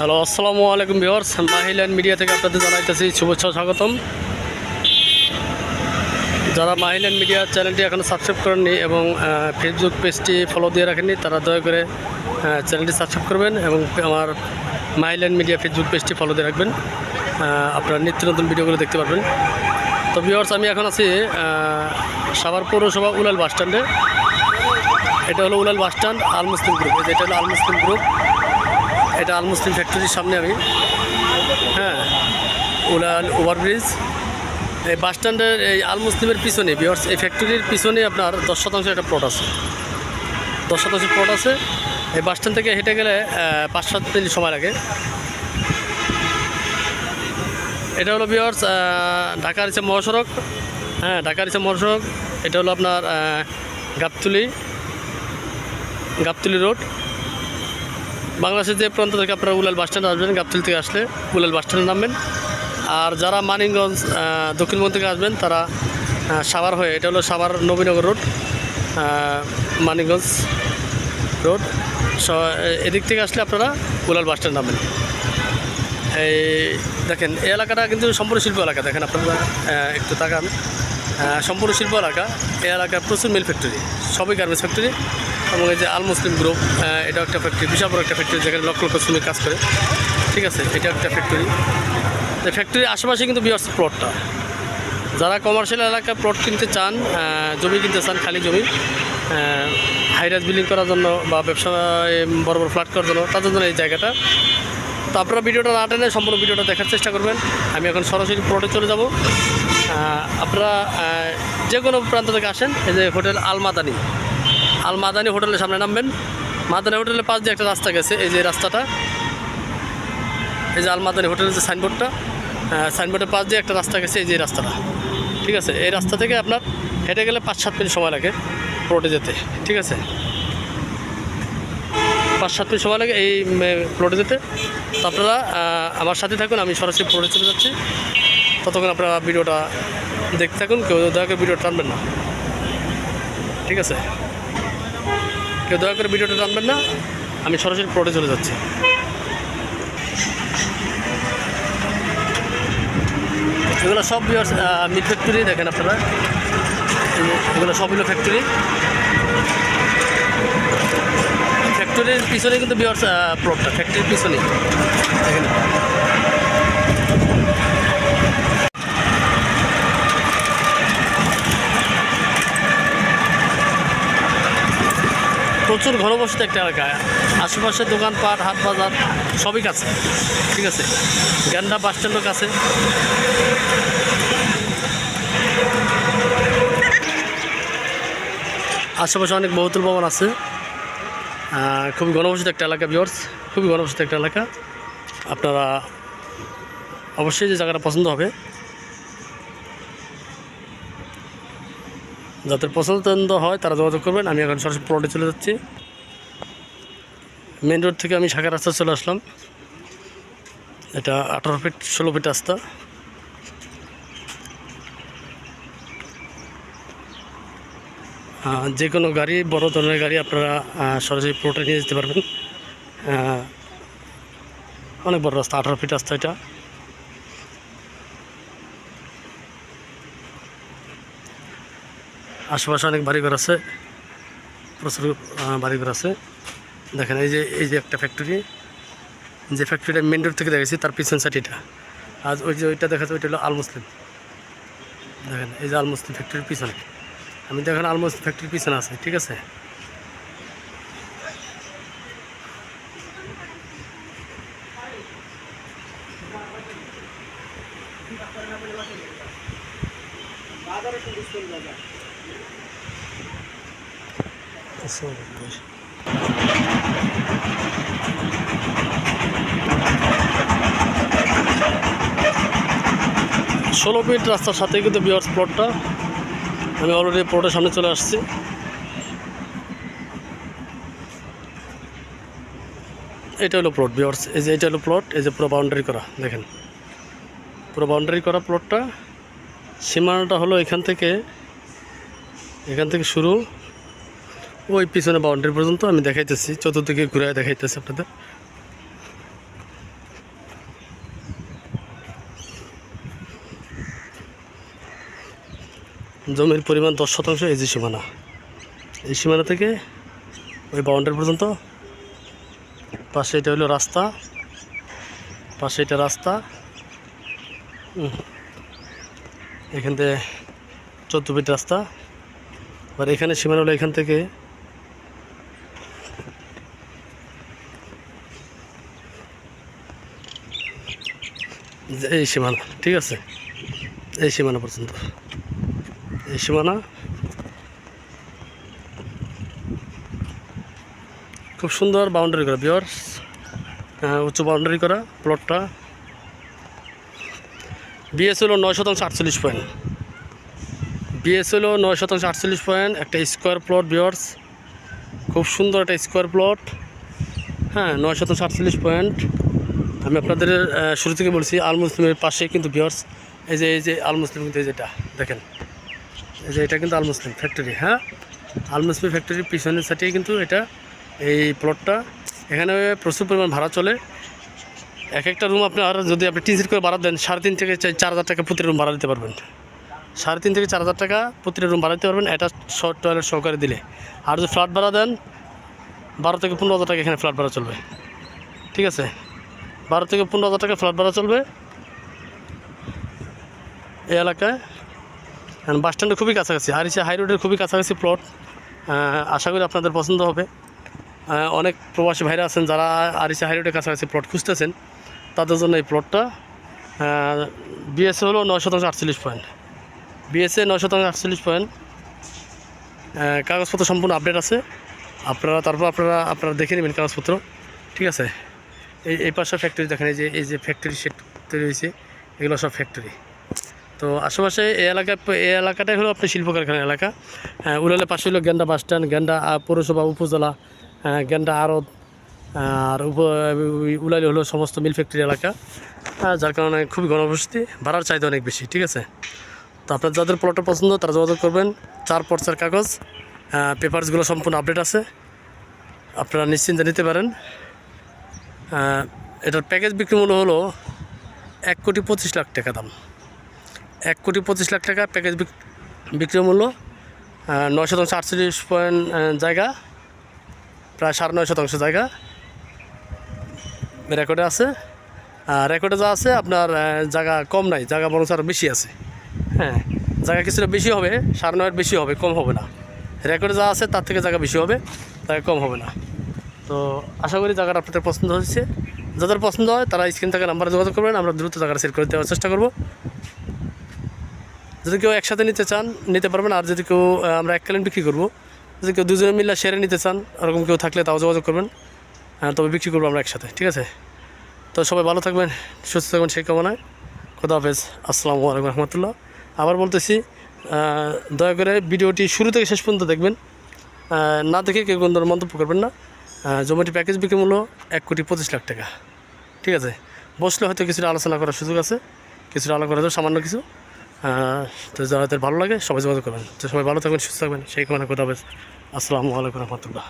Hello, আসসালামু আলাইকুম viewers মাহিল্যান্ড media থেকে আপনাদের জানাইতেছি শুভেচ্ছা স্বাগতম। যারা মাহিল্যান্ড মিডিয়া চ্যানেলটি এখনও সাবস্ক্রাইব করেননি এবং ফেসবুক পেজটি ফলো দিয়ে রাখেননি, তারা দয়া করে চ্যানেলটি সাবস্ক্রাইব করবেন এবং আমার মাহিল্যান্ড মিডিয়া ফেসবুক পেজটি ফলো দিয়ে রাখবেন। আপনারা নিত্য নতুন ভিডিওগুলো দেখতে পারবেন। তো ভিউয়ার্স, আমি এখন আছি সাভার পৌরসভা উলাল বাস স্ট্যান্ডে এটা হলো Ullal bus stand Al Muslim group এটা হলো আল মুসলিম গ্রুপ এটা আল মুসলিম ফ্যাক্টরির সামনে আমি। হ্যাঁ উলাল ওভারব্রিজ। এই বাস স্ট্যান্ডের এই আল মুসলিমের পিছনে বিহার্স এই ফ্যাক্টরির পিছনে আপনার দশ শতাংশ একটা প্লট আছে। দশ শতাংশ প্লট আছে। এই বাস স্ট্যান্ড থেকে হেঁটে গেলে পাঁচ সাত মিনিট সময় লাগে। এটা হলো বিহার্স ঢাকার ইচ্ছে মহাসড়ক। হ্যাঁ ঢাকার ইচ্ছে মহাসড়ক। এটা হলো আপনার গাবতলি। গাবতলি রোড। বাংলাদেশের যে প্রান্ত থেকে আপনারা উলাল বাস স্ট্যান্ড আসবেন, গাবতলি থেকে আসলে উলাল বাস স্ট্যান্ডে নামবেন। আর যারা মানিকগঞ্জ দক্ষিণবঙ্গ থেকে আসবেন, তারা সাভার হয়ে, এটা হলো সাভার নবীনগর রোড মানিকগঞ্জ রোড। এদিক থেকে আসলে আপনারা উলাল বাস স্ট্যান্ড নামবেন। এই দেখেন, এই এলাকাটা কিন্তু সম্পূর্ণ শিল্প এলাকা। দেখেন, আপনারা একটু তাকান। সম্পূর্ণ শিল্প এলাকা। এই এলাকা প্রচুর মিল ফ্যাক্টরি, সবই গার্মেন্টস ফ্যাক্টরি। এবং এই যে আল মুসলিম গ্রুপ এটাও একটা ফ্যাক্টরি বিশাল বড় একটা ফ্যাক্টরি যেখানে লক্ষ লক্ষ শ্রমিক কাজ করে। ঠিক আছে এটা একটা ফ্যাক্টরি তো ফ্যাক্টরির আশেপাশে কিন্তু বিয়ার্স প্লটটা যারা কমার্শিয়াল এলাকায় প্লট কিনতে চান জমি কিনতে চান, খালি জমি হাইরাজ বিল্ডিং করার জন্য বা ব্যবসা বড় বড় ফ্ল্যাট করার জন্য, তাদের জন্য এই জায়গাটা। তো আপনারা ভিডিওটা না টেনে সম্পূর্ণ ভিডিওটা দেখার চেষ্টা করবেন। আমি এখন সরাসরি প্লটে চলে যাব। আপনারা যে কোনো প্রান্ত থেকে আসেন, এই যে হোটেল আল মাদানি। আল মাদানি হোটেলের সামনে নামবেন। মাদানি হোটেলের পাশ দিয়ে একটা রাস্তা গেছে, এই যে রাস্তাটা। এই যে আল মাদানি হোটেলের যে সাইনবোর্ডটা সাইনবোর্ডের পাশ দিয়ে একটা রাস্তা গেছে, এই যে রাস্তাটা। ঠিক আছে? এই রাস্তা থেকে আপনার হেঁটে গেলে পাঁচ সাত মিনিট সময় লাগে প্লটে যেতে। ঠিক আছে? পাঁচ সাত মিনিট সময় লাগে এই প্লটে যেতে। তো আপনারা আমার সাথে থাকুন, আমি সরাসরি প্লটে চলে যাচ্ছি। ততক্ষণ আপনারা ভিডিওটা দেখতে থাকুন, কেউ দয়া ভিডিও টানবেন না। ঠিক আছে? কেউ দয়া করে ভিডিওটা টানবেন না। আমি সরাসরি প্লটে চলে যাচ্ছি। এগুলো সব মিট ফ্যাক্টরি দেখেন আপনারা। এগুলো সবগুলো ফ্যাক্টরি ফ্যাক্টরির পিছনে কিন্তু বিয়ার্স প্লটটা ফ্যাক্টরির পিছনে দেখেন। প্রচুর ঘনবসতি একটা এলাকা আশেপাশে দোকানপাট, হাট বাজার, সবই কাছে। ঠিক আছে? গ্যান্ডা বাস স্ট্যান্ডও কাছে। আশেপাশে অনেক বহুতল ভবন আছে। খুবই ঘনবসতি একটা এলাকা বিয়র্স খুবই ঘনবসতি একটা এলাকা। আপনারা অবশ্যই যে জায়গাটা পছন্দ হবে যাদের পছন্দ হয় তারা যোগাযোগ করবেন। আমি এখন সরাসরি প্লটে চলে যাচ্ছি। মেন রোড থেকে আমি শাখা রাস্তা চলে আসলাম। এটা আঠারো ফিট ষোলো ফিট রাস্তা। যে কোনো গাড়ি, বড় ধরনের গাড়ি আপনারা সরাসরি প্লটে নিয়ে যেতে পারবেন। অনেক বড় রাস্তা, আঠারো ফিট রাস্তা এটা। আশেপাশে অনেক বাড়িঘর আছে। প্রচুর বাড়ি বাড়িঘর আছে। দেখেন, এই যে এই যে একটা ফ্যাক্টরি যে ফ্যাক্টরিটা মেন রোড থেকে দেখেছি, তার পিছন সাইড এটা আজ ওই যে ওইটা দেখা ওইটা হলো আল মুসলিম দেখেন, এই যে আল মুসলিম ফ্যাক্টরির পিছনে। আমি দেখেন আল মুসলিম ফ্যাক্টরির পিছনে আছে, ঠিক আছে? ষোলো ফিট রাস্তার সাথে কিন্তু বিয়ার্স প্লটটা আমি অলরেডি প্লটের সামনে চলে আসছি। এটা হলো প্লট বিয়ার্স এই যে এটা হলো প্লট এই যে পুরো বাউন্ডারি করা, দেখেন। পুরো বাউন্ডারি করা প্লটটা সীমানাটা হলো এখান থেকে এখান থেকে শুরু। ওই পিছনে বাউন্ডারি পর্যন্ত আমি দেখাইতেছি, চতুর্দিকে ঘুরে দেখাইতেছি আপনাদের। জমির পরিমাণ দশ শতাংশ এই যে সীমানা। এই সীমানা থেকে ওই বাউন্ডারি পর্যন্ত, পাশে এটা হলো রাস্তা, পাশে এটা রাস্তা। এখান থেকে চোদ্দ রাস্তা। আর এখানে সীমানা হলো এখান থেকে এই সীমানা, ঠিক আছে? এই সীমানা পর্যন্ত। এই সীমানা খুব সুন্দর বাউন্ডারি করা বিয়ার্স উচ্চ বাউন্ডারি করা প্লটটা বিএস হলো নয় শতাংশ আটচল্লিশ পয়েন্ট বিএস হলো নয় শতাংশ আটচল্লিশ পয়েন্ট একটা স্কোয়ার প্লট বিয়ার্স খুব সুন্দর একটা স্কোয়ার প্লট হ্যাঁ নয় শতাংশ আটচল্লিশ পয়েন্ট আমি আপনাদের শুরু থেকে বলছি, আল মুসলিমের পাশে কিন্তু বিয়ার্স এই যে এই যে আল মুসলিম কিন্তু এই যেটা, দেখেন। এই যে এটা কিন্তু আল মুসলিম ফ্যাক্টরি হ্যাঁ? আল মুসলিম ফ্যাক্টরির পিছনের সাইডেই কিন্তু এটা, এই প্লটটা এখানে প্রচুর পরিমাণ ভাড়া চলে। এক একটা রুম আপনি আপনার যদি আপনি টিন সেট করে ভাড়া দেন, সাড়ে তিন থেকে চার হাজার টাকা প্রতি রুম ভাড়া দিতে পারবেন। সাড়ে তিন থেকে চার হাজার টাকা প্রতিটা রুম ভাড়া দিতে পারবেন, এটা শর্ট টয়লেট সহকারে দিলে। আর যদি ফ্ল্যাট ভাড়া দেন, বারো থেকে পনেরো হাজার টাকা এখানে ফ্ল্যাট ভাড়া চলবে। ঠিক আছে? বারো থেকে পনেরো হাজার টাকা ফ্ল্যাট ভাড়া চলবে এই এলাকায়। বাস স্ট্যান্ডের খুবই কাছাকাছি। আরিসা হাই রোডের খুবই কাছাকাছি প্লট আশা করি আপনাদের পছন্দ হবে। অনেক প্রবাসী ভাইরা আছেন যারা আরিসা হাই রোডের কাছাকাছি প্লট খুঁজতেছেন, তাদের জন্য এই প্লটটা বিএসএ হলো নয় শতাংশ আটচল্লিশ পয়েন্ট বিএসএ নয় শতাংশ আটচল্লিশ পয়েন্ট কাগজপত্র সম্পূর্ণ আপডেট আছে। আপনারা, তারপর আপনারা আপনারা দেখে নেবেন কাগজপত্র। ঠিক আছে? এই এই পাশে ফ্যাক্টরি দেখেন এই যে এই যে ফ্যাক্টরি সেট তৈরি হয়েছে এগুলো সব ফ্যাক্টরি তো আশেপাশে এই এলাকা এই এলাকাটাই হলো আপনার শিল্প কারখানা এলাকা। হ্যাঁ, উলালের পাশে হলো গেন্ডা বাস স্ট্যান্ড গেন্ডা পৌরসভা উপজেলা হ্যাঁ, গেন্ডা আড়ত আর উপ উলালি হলো সমস্ত মিল ফ্যাক্টরি এলাকা। হ্যাঁ, যার কারণে খুবই ঘনবসতি ভাড়ার চাহিদা অনেক বেশি ঠিক আছে? তো আপনার যাদের প্লটটা পছন্দ তারা যোগাযোগ করবেন। চার পর্চার কাগজ পেপারসগুলো সম্পূর্ণ আপডেট আছে। আপনারা নিশ্চিন্তে নিতে পারেন। এটার প্যাকেজ বিক্রি মূল্য হলো এক কোটি পঁচিশ লাখ টাকা দাম। এক কোটি পঁচিশ লাখ টাকা প্যাকেজ বিক- বিক্রয় মূল্য নয় শতাংশ আটচল্লিশ পয়েন্ট জায়গা, প্রায় সাড়ে নয় শতাংশ জায়গা। রেকর্ডে আছে। আর রেকর্ডে যা আছে, আপনার জায়গা কম নাই, জায়গা বরং আরও বেশি আছে। হ্যাঁ জায়গা কিছুটা বেশি হবে, সাড়ে নয়ের বেশি হবে, কম হবে না। রেকর্ডে যা আছে, তার থেকে জায়গা বেশি হবে জায়গা কম হবে না। তো আশা করি জায়গাটা আপনাদের পছন্দ হয়েছে। যাদের পছন্দ হয়, তারা স্ক্রিন থেকে নাম্বারে যোগাযোগ করবেন। আমরা দ্রুত জায়গাটা সেট করে দেওয়ার চেষ্টা করব। যদি কেউ একসাথে নিতে চান, নিতে পারবেন। আর যদি কেউ আমরা এককালীন বিক্রি করব। যদি কেউ দুজনে মিলে সেরে নিতে চান, ওরকম কেউ থাকলে তাও যোগাযোগ করবেন। হ্যাঁ তবে বিক্রি করব আমরা একসাথে, ঠিক আছে? তো সবাই ভালো থাকবেন, সুস্থ থাকবেন, সেই কামনায়। খোদা হাফেজ। আসসালামু আলাইকুম রহমতুল্লাহ। আবার বলতেছি দয়া করে ভিডিওটি শুরু থেকে শেষ পর্যন্ত দেখবেন। না দেখে কেউ কোনো মন্তব্য করবেন না। জমিটি প্যাকেজ বিক্রি মূল্য এক কোটি পঁচিশ লাখ টাকা। ঠিক আছে? বসলে হয়তো কিছুটা আলোচনা করার সুযোগ আছে, কিছুটা আলোচনা করা যাবে সামান্য কিছু। তো যাদের ভালো লাগে, সবাই যোগাযোগ করবেন। তো সবাই ভালো থাকবেন, সুস্থ থাকবেন। সেই কারণে কথা হবে। আসসালামু আলাইকুম রহমতুল্লাহ।